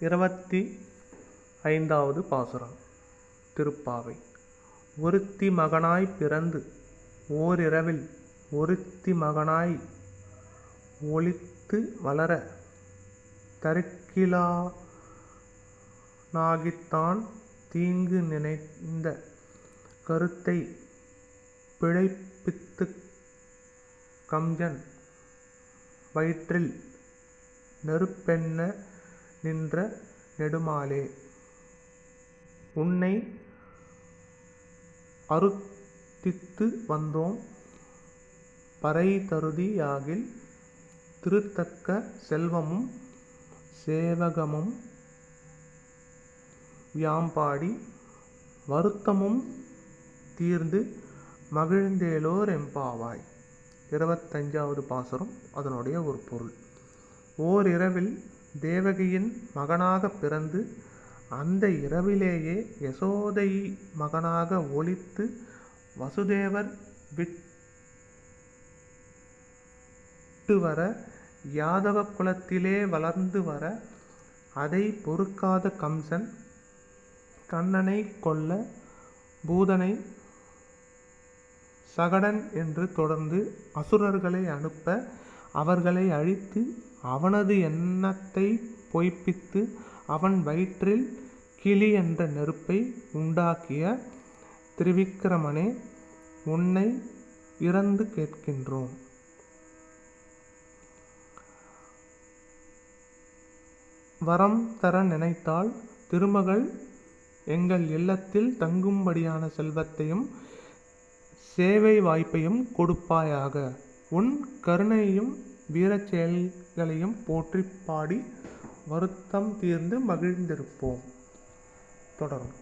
இருபத்தி ஐந்தாவது பாசுரம். திருப்பாவை. ஒருத்தி மகனாய் பிறந்து ஓரிரவில் ஒருத்தி மகனாய் ஒளித்து வளர தருக்கிலா நாகித்தான் தீங்கு நினைந்த கருத்தை பிழைப்பித்து கம்ஜன் வயிற்றில் நெருப்பென்ன நின்ற நெடுமாலே. உன்னை அருத்தித்து வந்தோம் பறை யாகில் திருத்தக்க செல்வமும் சேவகமும் யாம்பாடி வருத்தமும் தீர்ந்து மகிழ்ந்தேலோர் எம்பாவாய். இருபத்தஞ்சாவது பாசரம் அதனுடைய ஒரு பொருள். ஓரிரவில் தேவகியின் மகனாக பிறந்து அந்த இரவிலேயே யசோதை மகனாக ஒழித்து வசுதேவர் விட்டு வர யாதவ குலத்திலே வளர்ந்து வர அதை பொறுக்காத கம்சன் கண்ணனை கொல்ல பூதனை சகடன் என்று தொடர்ந்து அசுரர்களை அனுப்ப அவர்களை அழித்து அவனது எண்ணத்தை பொய்ப்பித்து அவன் வயிற்றில் கிளி என்ற நெருப்பை உண்டாக்கிய திரிவிக்கிரமனே உன்னை இறந்து கேட்கின்றோம். வரம் தர நினைத்தால் திருமகள் எங்கள் இல்லத்தில் தங்கும்படியான செல்வத்தையும் சேவை வாய்ப்பையும் கொடுப்பாயாக. உன் கருணையும் வீரச் செயல்களையும் போற்றி பாடி வருத்தம் தீர்ந்து மகிழ்ந்திருப்போம். தொடரும்.